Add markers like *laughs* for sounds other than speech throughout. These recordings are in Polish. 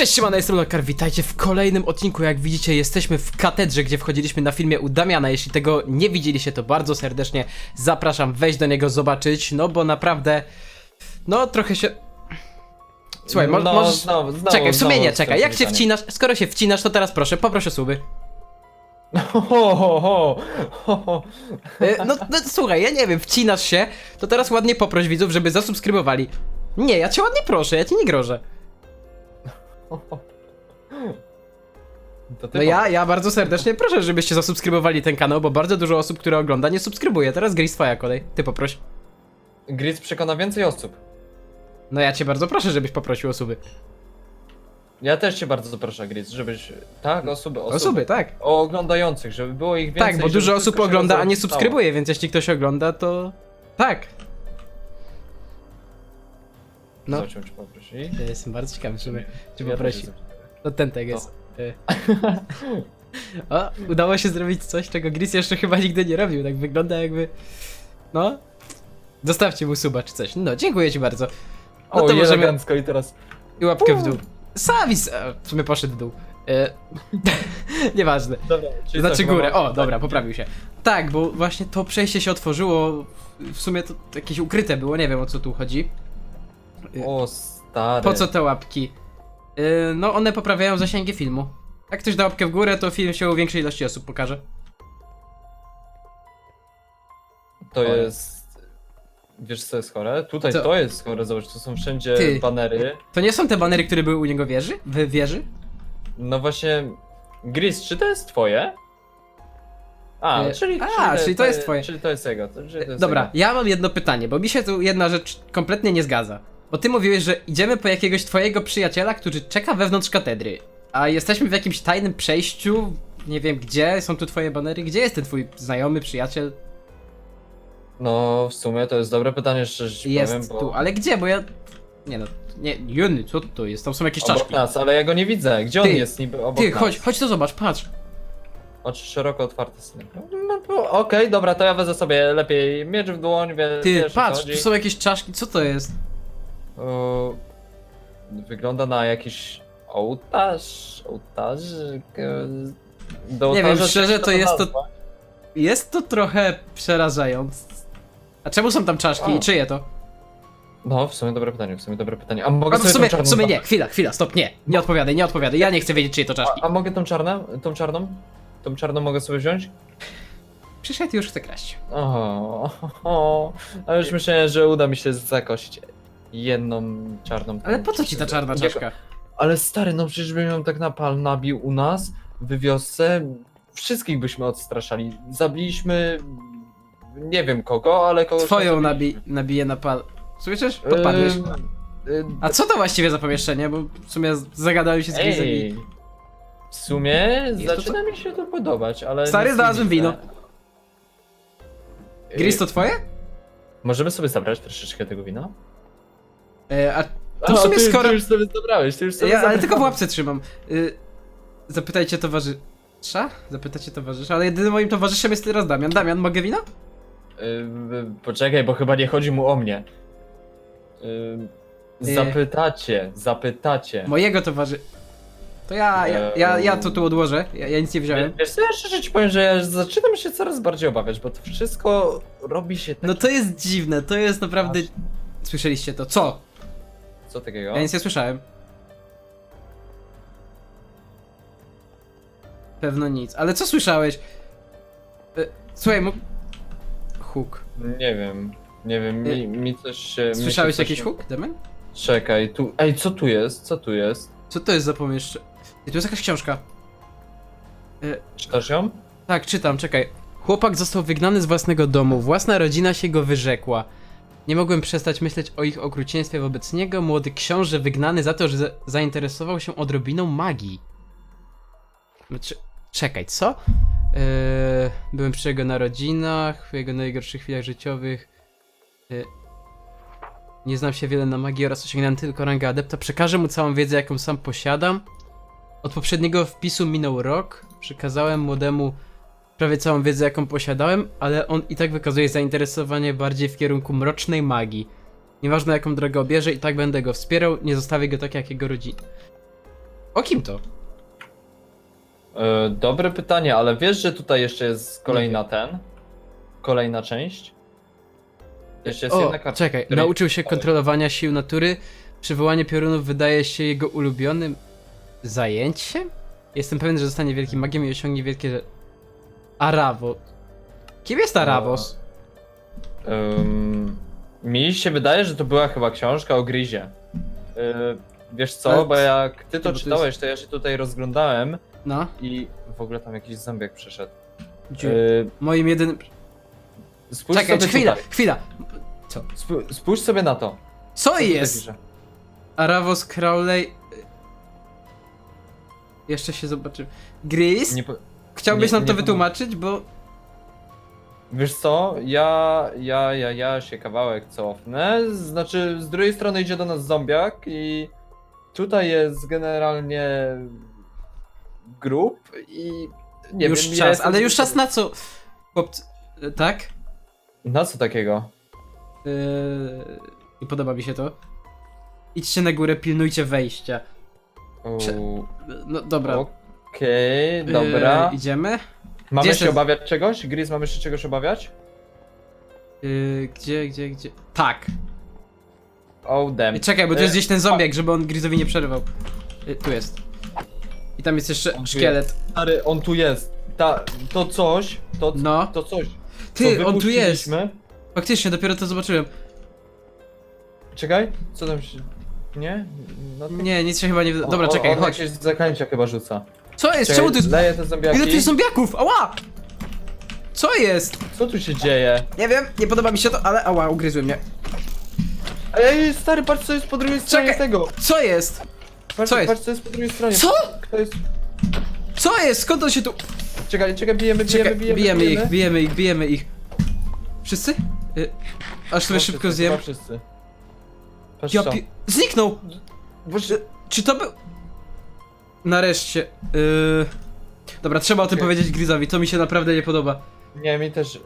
Cześć, siemano, jestem Lokar, witajcie w kolejnym odcinku. Jak widzicie, jesteśmy w katedrze, gdzie wchodziliśmy na filmie u Damiana. Jeśli tego nie widzieliście, to bardzo serdecznie zapraszam wejść do niego, zobaczyć, no bo naprawdę, no trochę się... Słuchaj, mo No, możesz... znowu, znowu, czekaj, w sumie znowu nie, czekaj, jak się pytanie. wcinasz, skoro się wcinasz, to teraz proszę, poproszę o suby. *laughs* Ho, ho, ho, ho, ho. E, No, no słuchaj, ja nie wiem, wcinasz się, to teraz ładnie poproś widzów, żeby zasubskrybowali. Nie, ja cię ładnie proszę, ja ci nie grożę. To ty No ja, ja bardzo serdecznie proszę, żebyście zasubskrybowali ten kanał, bo bardzo dużo osób, które ogląda, nie subskrybuje. Teraz Gris, twoja kolej. Ty poproś. Gris przekona więcej osób. No ja cię bardzo proszę, żebyś poprosił osoby. Ja też cię bardzo proszę, Gris, żebyś... Tak, osoby, osoby. Osoby, tak. O oglądających, żeby było ich więcej. Tak, bo żeby dużo wszystko osób się ogląda, a nie subskrybuje, więc jeśli ktoś ogląda, to... Tak. No, Zobaczymy, czy poprosi. ja jestem bardzo ciekawy, żeby, czy Ja poprosi. też jestem. To ten tag jest. Y. *laughs* O, udało się zrobić coś, czego Gris jeszcze chyba nigdy nie robił. Tak wygląda jakby... No. Zostawcie mu suba czy coś. No, dziękuję ci bardzo. No O, to możemy... elegancko i teraz... I łapkę w dół. Savis! e, W sumie poszedł w dół. E, *laughs* Nieważne. Dobra, czyli Znaczy chyba górę. O, dobra, poprawił się. Tak, bo właśnie to przejście się otworzyło. W sumie to jakieś ukryte było, nie wiem o co tu chodzi. O, stary. Po co te łapki? E, No, one poprawiają zasięgi filmu. Jak ktoś da łapkę w górę, to film się u większej ilości osób pokaże. To jest... Wiesz co jest chore? Tutaj Co? to jest chore, zobacz, tu są wszędzie Ty. banery. To nie są te banery, które były u niego wieży? W wieży? No właśnie, Gris, czy to jest twoje? A, E, czyli, a, czyli to jest twoje. Czyli to jest jego. To, czyli to jest Dobra, Jego. ja mam jedno pytanie, bo mi się tu jedna rzecz kompletnie nie zgadza. Bo ty mówiłeś, że idziemy po jakiegoś twojego przyjaciela, który czeka wewnątrz katedry. A jesteśmy w jakimś tajnym przejściu, nie wiem gdzie, są tu twoje banery. Gdzie jest ten twój znajomy, przyjaciel? No, w sumie to jest dobre pytanie, szczerze ci Jest powiem, bo... tu, ale gdzie? Bo ja... Nie no, nie, Jony, co to jest? Tam są jakieś Obok czaszki. nas, ale ja go nie widzę. Gdzie Ty, on jest niby obok Ty, nas? chodź, chodź to zobacz, patrz. Oczy szeroko otwarte synek. No, to Okej, dobra, to ja wezmę sobie lepiej miecz w dłoń, wie, Ty, wiesz, o co patrz, chodzi. tu są jakieś czaszki, co to jest? O, Wygląda na jakiś ołtarz, ołtarz... e, Do Nie wiem, szczerze, to jest to-. Jest to trochę przerażające. A czemu są tam czaszki O. i czyje to? No, w sumie dobre pytanie, w sumie dobre pytanie. A mogę A w sobie sumie, tą czarną w sumie nie, chwila, chwila, stop, nie. Nie odpowiadaj, nie odpowiadaj, ja nie chcę wiedzieć czyje to czaszki. A, a mogę tą czarną? Tą czarną? Tą czarną mogę sobie wziąć? Przyszedł już chce kraść. O, o, a już myślałem, że uda mi się zakosić jedną czarną. Ale po co ci ta czarna Jako- czaszka? Ale stary, no przecież bym ją tak napal nabił u nas w wiosce. Wszystkich byśmy odstraszali. Zabiliśmy nie wiem kogo, ale kogoś. Twoją nabi nabiję na pal... Słyszysz? Podpadłeś. Ym, y, A co to właściwie za pomieszczenie? Bo w sumie zagadałem się z Grizem Ej, i... w sumie to zaczyna mi się to podobać, ale. Stary, nic nie znalazłem widzę. wino. Gris to twoje? Możemy sobie zabrać troszeczkę tego wina? E, a To w sumie ty, skoro- Ty już sobie zabrałeś, ty już sobie ja, ale tylko w łapce trzymam. Y, zapytajcie towarzysza? Zapytajcie towarzysza, ale jedynym moim towarzyszem jest teraz Damian. Damian, mogę wino? Yy, poczekaj, bo chyba nie chodzi mu o mnie. Yy, zapytacie, zapytacie. Mojego towarzysza. To ja, ja, ja, ja to tu odłożę, ja, ja nic nie wziąłem. Wiesz co, ja szczerze ci powiem, że ja zaczynam się coraz bardziej obawiać, bo to wszystko robi się tak... No to jest dziwne, to jest naprawdę... Słyszeliście to? Co? Co takiego? Ja nic nie słyszałem. Pewno nic. Ale co słyszałeś? E, Słuchaj, mógł... Huk. Nie wiem, nie wiem, mi, mi coś się... mi się Słyszałeś coś- jakiś huk, Demen? Czekaj, tu... Ej, co tu jest? Co tu jest? Co to jest za pomieszczenie? Tu jest jakaś książka. E, Czytasz ją? tak, czytam, czekaj. Chłopak został wygnany z własnego domu, własna rodzina się go wyrzekła. Nie mogłem przestać myśleć o ich okrucieństwie wobec niego. Młody książę wygnany za to, że za- zainteresował się odrobiną magii. Cze- czekaj, co? Eee, byłem przy jego narodzinach, w jego najgorszych chwilach życiowych. Eee, nie znam się wiele na magii oraz osiągnąłem tylko rangę adepta. Przekażę mu całą wiedzę, jaką sam posiadam. Od poprzedniego wpisu minął rok. Przekazałem młodemu prawie całą wiedzę, jaką posiadałem, ale on i tak wykazuje zainteresowanie bardziej w kierunku mrocznej magii. Nieważne jaką drogę obierze, i tak będę go wspierał, nie zostawię go tak jak jego rodzina. O kim to? E, dobre pytanie, ale wiesz, że tutaj jeszcze jest kolejna ten? Kolejna część? Jeszcze jest O, jedna karta. czekaj, której- nauczył się kontrolowania sił natury. Przywołanie piorunów wydaje się jego ulubionym zajęciem? Jestem pewien, że zostanie wielkim magiem i osiągnie wielkie... Aravo. Kim jest Aravos? Ym, mi się wydaje, że to była chyba książka o Grizie. Y, wiesz co, Ale- bo jak ty to bo to czytałeś, to ja się tutaj rozglądałem No. i w ogóle tam jakiś zombiak przyszedł. Gdzie? Y, Moim jedynym... spójrz Czekaj, sobie chwila, tutaj. chwila. Spó- spójrz sobie na to. Co tutaj jest? pisze? Aravos Crowley... Jeszcze się zobaczy. Gris? Nie po... Chciałbyś nie- nam to nie wytłumaczyć, bo... Wiesz co, ja, ja, ja, ja się kawałek cofnę, znaczy z drugiej strony idzie do nas zombiak i tutaj jest generalnie grup i nie już wiem, ja czas, jestem- ale już czas na co? Chłopcy... e, Tak? Na co takiego? Yy, nie podoba mi się to. Idźcie na górę, pilnujcie wejścia. Prze- No dobra. Okej, dobra. Yy, idziemy? mamy gdzie się jest- obawiać czegoś? Gris, mamy się czegoś obawiać? Yy, gdzie, gdzie, gdzie? Tak. Oh damn. Yy, Czekaj, bo tu jest gdzieś ten zombiak, żeby on Grizowi nie przerywał. Yy, tu jest. I tam jest jeszcze szkielet. Stary, on tu jest. Ta, to coś, to, No. to coś. Ty, on tu jest. wypuściliśmy- Faktycznie, dopiero to zobaczyłem. Czekaj, co tam się... Nie? No to... Nie, nic się chyba nie... wyda- Dobra, o, czekaj, on chodź. jakieś zaklęcia chyba rzuca. Co jest? Czemu jest... leję te zombiaki. Ile tu jest zombiaków? Ała! Co jest? Co tu się dzieje? Nie wiem, nie podoba mi się to, ale ała, ugryzły mnie. Ej, stary, patrz co jest po drugiej stronie Czekaj. tego. Co jest? Patrz, Co jest? patrz co jest po drugiej stronie. Co? Kto jest... Co jest? Skąd on się tu... Czekaj, czekaj, bijemy, bijemy, Czekaj, bijemy, bijemy ich, bijemy ich, bijemy ich. Wszyscy? Y, aż sobie szybko zjem. wszyscy. Patrz Ja co. pi... Zniknął! Boże, Czy to był... Nareszcie. Yy... Dobra, trzeba o tym Okej. powiedzieć Grizowi, to mi się naprawdę nie podoba. nie, mi też...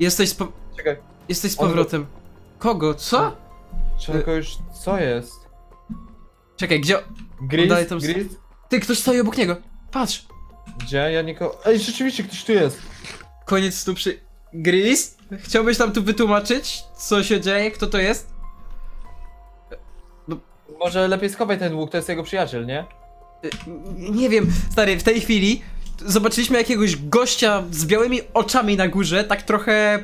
Jesteś z, po... Czekaj, Jesteś z On- powrotem. Kogo? Co? czego już... Co jest? Czekaj, gdzie... Gris, tam- Gris? Ty, ktoś stoi obok niego. Patrz. Gdzie? Ja nikogo... Ej, rzeczywiście, ktoś tu jest. Koniec stu przy... Gris? Chciałbyś nam tu wytłumaczyć, co się dzieje, kto to jest? Może lepiej schowaj ten łuk, to jest jego przyjaciel, nie? Y, Nie wiem, stary, w tej chwili zobaczyliśmy jakiegoś gościa z białymi oczami na górze, tak trochę...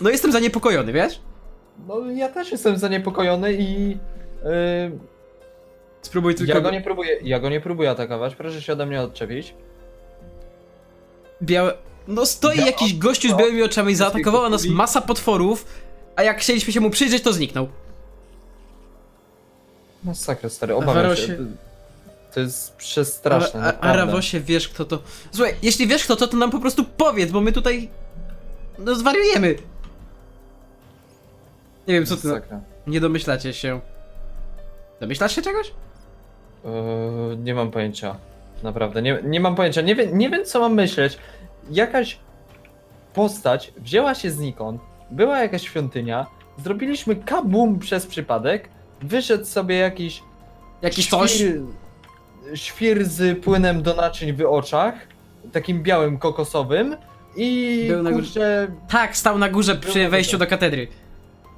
No jestem zaniepokojony, wiesz? No, ja też jestem zaniepokojony i... Yy, Spróbuj tylko... ja go nie próbuję, ja go nie próbuję atakować, proszę się ode mnie odczepić. Białe... No stoi Bia- jakiś gościu z białymi oczami, zaatakowała nas masa potworów, a jak chcieliśmy się mu przyjrzeć, to zniknął. Masakra, stary, obawiam Warosie- się. To jest przestraszne, A, a, naprawdę. Rawosie, wiesz kto to... Słuchaj, jeśli wiesz kto to, to nam po prostu powiedz, bo my tutaj... No zwariujemy. Nie wiem, co ty... Masakra. Nie domyślacie się. Domyślasz się czegoś? Yy, nie mam pojęcia. Naprawdę, nie, nie mam pojęcia. Nie, wiem- nie wiem, co mam myśleć. Jakaś postać wzięła się znikąd, była jakaś świątynia, zrobiliśmy kabum przez przypadek, wyszedł sobie jakiś Jakiś coś? świr, świr z płynem do naczyń w oczach, takim białym, kokosowym i Był na górze. kurczę, Tak, stał na górze przy wejściu do katedry.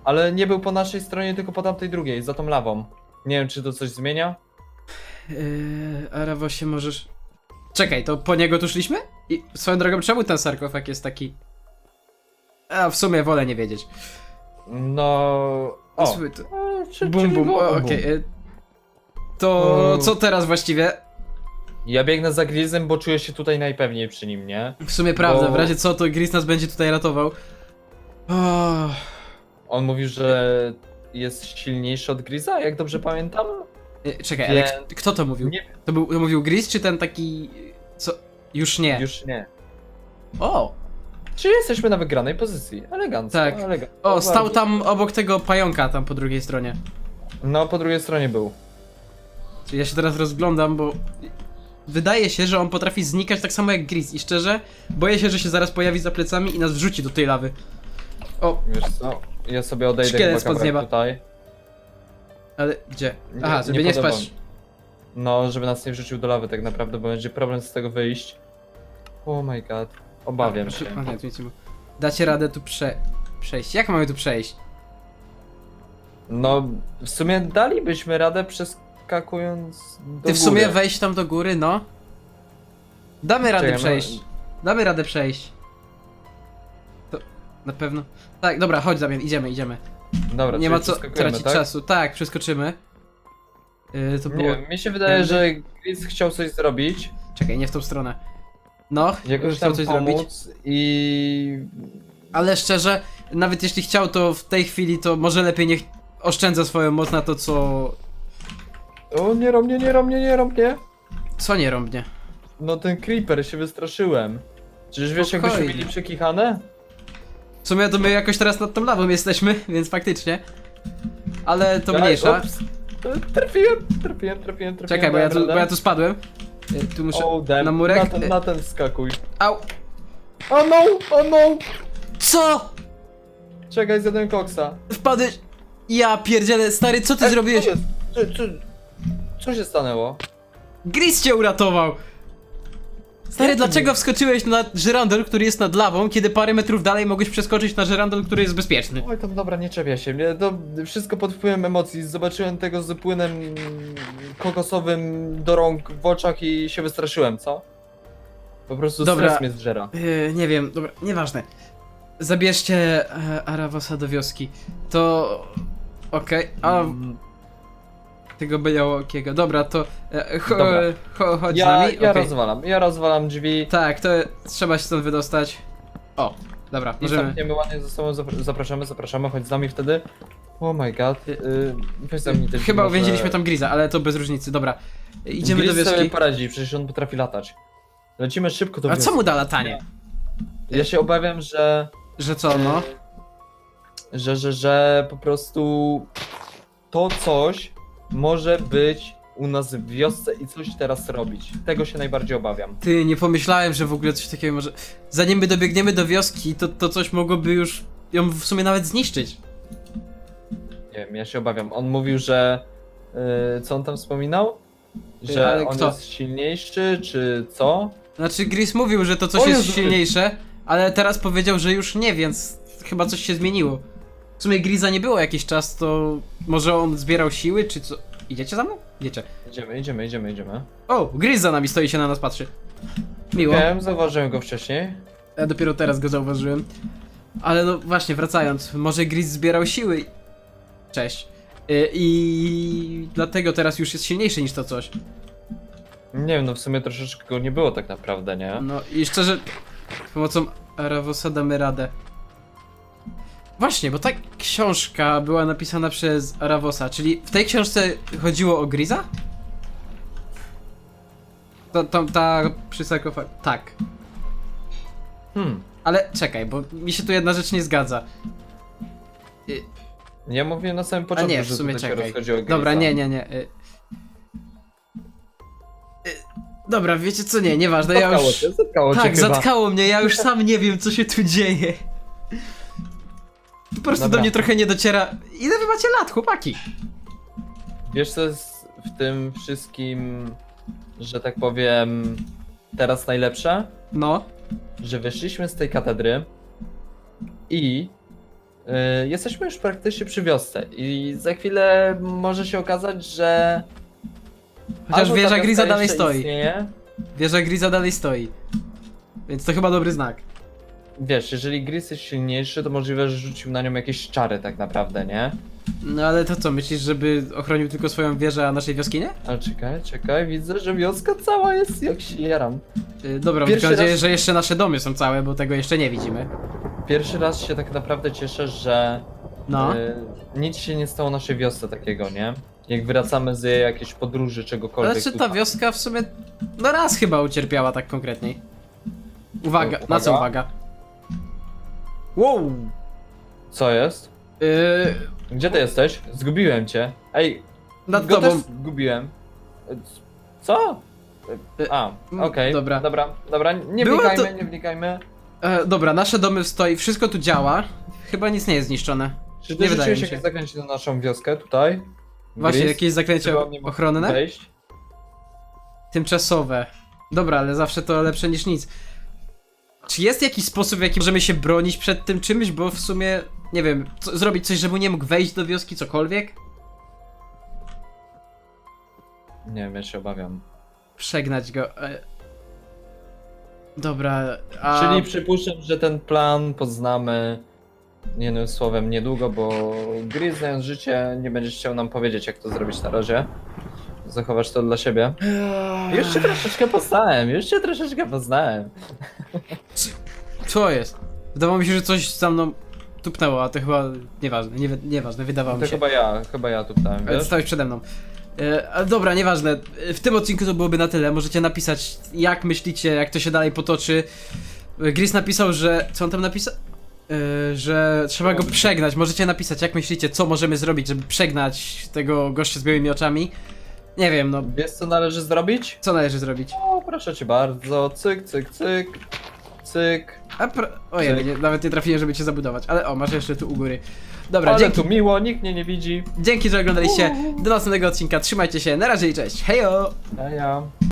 ale nie był po naszej stronie, tylko po tamtej drugiej, za tą lawą. Nie wiem, czy to coś zmienia? Yy, a Rawosie możesz... Czekaj, to po niego tu szliśmy? I swoją drogą, czemu ten sarkofag jest taki... A, w sumie wolę nie wiedzieć. No... O, Słuchaj, to... E, czy- Bum, czyli bum, było o, bum. okej. yy, To O. co teraz właściwie? Ja biegnę za Grizem, bo czuję się tutaj najpewniej przy nim, nie? W sumie prawda, Bo- w razie co, to Gris nas będzie tutaj ratował. Oh. On mówił, że jest silniejszy od Griza, jak dobrze pamiętam? Yy, Czekaj, ale Więc- k- kto to mówił? Nie, To, był, to mówił Gris, czy ten taki... Co? Już nie. już nie. O! Czy jesteśmy na wygranej pozycji? Elegancko, Tak. elegancko. O, stał tam obok tego pająka, tam po drugiej stronie. No, po drugiej stronie był. Czyli Ja się teraz rozglądam, bo wydaje się, że on potrafi znikać tak samo jak Gris i szczerze boję się, że się zaraz pojawi za plecami i nas wrzuci do tej lawy. O, Wiesz co? Ja sobie odejdę Szkielet chyba spod kawałek nieba. tutaj. ale gdzie? Aha, żeby nie podoba spać. mi- No, żeby nas nie wrzucił do lawy tak naprawdę, bo będzie problem z tego wyjść. Oh my god. Obawiam się. A, nie, tu nic nie ma. Dacie radę tu prze... przejść. Jak mamy tu przejść? No, w sumie dalibyśmy radę przeskakując do Ty w sumie góry. wejść tam do góry, no. Damy radę Czekaj, no- przejść. Damy radę przejść. To na pewno. Tak, dobra, chodź Damian, idziemy, idziemy. Dobra, nie czyli ma co przeskakujemy, tracić tak? czasu. Tak, przeskoczymy. Yy, to Nie było. wiem, mi się wydaje, że Chris chciał coś zrobić, Czekaj, nie w tą stronę. No, jakoś chciał tam coś pomóc zrobić. i... Ale szczerze, nawet jeśli chciał, to w tej chwili to może lepiej niech oszczędza swoją moc na to, co. O, nie rąbnie, nie rąbnie, nie rąbnie. Co nie rąbnie. No ten creeper, się wystraszyłem. Czyż wiesz, jakbyśmy Spokojnie. mieli przekichane? W sumie to my jakoś teraz nad tą lawą jesteśmy, *laughs* więc faktycznie. Ale to mniejsza. ups. Trafiłem, trafiłem, trafiłem, trafiłem. Czekaj, bo ja, tu, bo ja tu spadłem. Tu muszę. O, na murek. Na ten, na ten skakuj. Au! O no, o no! Co? Czekaj, zjadłem koksa. Wpadłeś. Ja pierdzielę, stary, co ty zrobiłeś? Co, jest? co, co, co się stanęło? Gris cię uratował! Stary, dlaczego wskoczyłeś na żyrandol, który jest nad lawą, kiedy parę metrów dalej mogłeś przeskoczyć na żyrandol, który jest bezpieczny? Oj, to dobra, nie czepia się. Mnie to wszystko pod wpływem emocji. Zobaczyłem tego z płynem kokosowym do rąk w oczach i się wystraszyłem, co? Po prostu Dobra. stres mnie zżera. Yy, nie wiem, dobra, nieważne. Zabierzcie e, Arawosa do wioski. To... Okej, a Mm, tego białokiego. Dobra, to... E, cho, Dobra. cho, chodź z Ja, nami. ja okej. rozwalam, ja rozwalam drzwi. Tak, to trzeba się stąd wydostać. O, dobra, I możemy. zamkniemy ładnie ze sobą, zapr- zapraszamy, zapraszamy, chodź z nami wtedy. Oh my god. Yy, weź zamknij te drzwi, Chyba może- uwięziliśmy tam Griza, ale to bez różnicy. Dobra, idziemy Gris do sobie wioski. poradzi, przecież on potrafi latać. Lecimy szybko do A wioski. co mu da latanie? Ja się obawiam, że... Że co, no? Że, że, że po prostu to coś może być u nas w wiosce i coś teraz robić. Tego się najbardziej obawiam. Ty, nie pomyślałem, że w ogóle coś takiego może... Zanim my dobiegniemy do wioski, to, to coś mogłoby już ją w sumie nawet zniszczyć. Nie wiem, ja się obawiam. On mówił, że... Yy, co on tam wspominał? Że ale on kto? jest silniejszy, czy co? Znaczy, Gris mówił, że to coś O jest Jezu. silniejsze, ale teraz powiedział, że już nie, więc chyba coś się zmieniło. W sumie Griza nie było jakiś czas, to może on zbierał siły, czy co? Idziecie za mną? Idziecie. Idziemy, idziemy, idziemy, idziemy. O, Gris za nami stoi się na nas patrzy. Miło. Wiem, zauważyłem go wcześniej. Ja dopiero teraz go zauważyłem. Ale no właśnie, wracając, może Gris zbierał siły. Cześć. Y, I dlatego teraz już jest silniejszy niż to coś. Nie wiem, no w sumie troszeczkę go nie było tak naprawdę, nie? No i szczerze, z pomocą Aravosa damy radę. Właśnie, bo ta książka była napisana przez Aravosa, czyli w tej książce chodziło o Griza? Ta, ta, ta przy sarkofag... Tak. Hmm. Ale czekaj, bo mi się tu jedna rzecz nie zgadza. Ja mówię na samym A początku, nie, w że sumie się czekaj. rozchodzi o Dobra, Grisa. nie, nie, nie. Y... Y... Dobra, wiecie co, nie, nieważne, ja Zatkało już... cię, zatkało cię Tak, chyba. zatkało mnie, ja już sam nie wiem, co się tu dzieje. Po prostu Dobra. do mnie trochę nie dociera. Ile wy macie lat, chłopaki? Wiesz co jest w tym wszystkim, że tak powiem, teraz najlepsze? No. Że wyszliśmy z tej katedry i y, jesteśmy już praktycznie przy wiosce i za chwilę może się okazać, że Chociaż albo ta wieża wioska Griza dalej jeszcze stoi. Istnieje. Wieża Griza dalej stoi. Więc to chyba dobry znak. Wiesz, jeżeli Gris jest silniejszy, to możliwe, że rzucił na nią jakieś czary tak naprawdę, nie? No ale to co, myślisz, żeby ochronił tylko swoją wieżę, a naszej wioski nie? Ale czekaj, czekaj, widzę, że wioska cała jest jak się jaram. Yy, dobra, mam Pierwszy tylko nadzieję, raz- że jeszcze nasze domy są całe, bo tego jeszcze nie widzimy. Pierwszy raz się tak naprawdę cieszę, że No. y, nic się nie stało naszej wiosce takiego, nie? Jak wracamy z jakiejś podróży, czegokolwiek. Ale czy ta tutaj. wioska w sumie no raz chyba ucierpiała tak konkretniej? Uwaga, na co uwaga. uwaga? Wow! Co jest? Yy, Gdzie ty jesteś? Zgubiłem cię. Ej, nad go tobą. też zgubiłem. Co? Y, A, mm, okej. dobra. Dobra, dobra, nie Było wnikajmy, to- nie wnikajmy. E, dobra, nasze domy stoi, wszystko tu działa. Chyba nic nie jest zniszczone. Czy ty Nie wydaje mi się. jakieś zaklęcie na naszą wioskę tutaj? Właśnie, Gris? jakieś zaklęcie nie ochronne? Wejść? Tymczasowe. Dobra, ale zawsze to lepsze niż nic. Czy jest jakiś sposób, w jaki możemy się bronić przed tym czymś, bo w sumie, nie wiem, co, zrobić coś, żeby nie mógł wejść do wioski, cokolwiek? Nie wiem, ja się obawiam. Przegnać go. E... Dobra, a... Czyli przypuszczam, że ten plan poznamy jednym słowem niedługo, bo Gry znając życie nie będziesz chciał nam powiedzieć jak to zrobić na razie. Zachowasz to dla siebie. Już cię troszeczkę poznałem, już cię troszeczkę poznałem. Co jest? Wydawało mi się, że coś za mną tupnęło, a to chyba nieważne, nie, nieważne, wydawało To mi się. chyba ja, chyba ja tu Ale wiesz? Stałeś przede mną. E, ale dobra, nieważne. E, W tym odcinku to byłoby na tyle. Możecie napisać, jak myślicie, jak to się dalej potoczy. E, Gris napisał, że. Co on tam napisał? E, że trzeba go przegnać. Możecie napisać, jak myślicie, co możemy zrobić, żeby przegnać tego gościa z białymi oczami. Nie wiem, no. Wiesz co należy zrobić? Co należy zrobić? O, proszę cię bardzo, cyk, cyk, cyk, cyk. A pro... Ojej, nie, nawet nie trafiłem, żeby cię zabudować. Ale o, masz jeszcze tu u góry. Dobra, Ale dzięki, tu miło, nikt mnie nie widzi. dzięki, że oglądaliście. Do następnego odcinka. Trzymajcie się. Na razie i cześć. Hejo! A ja.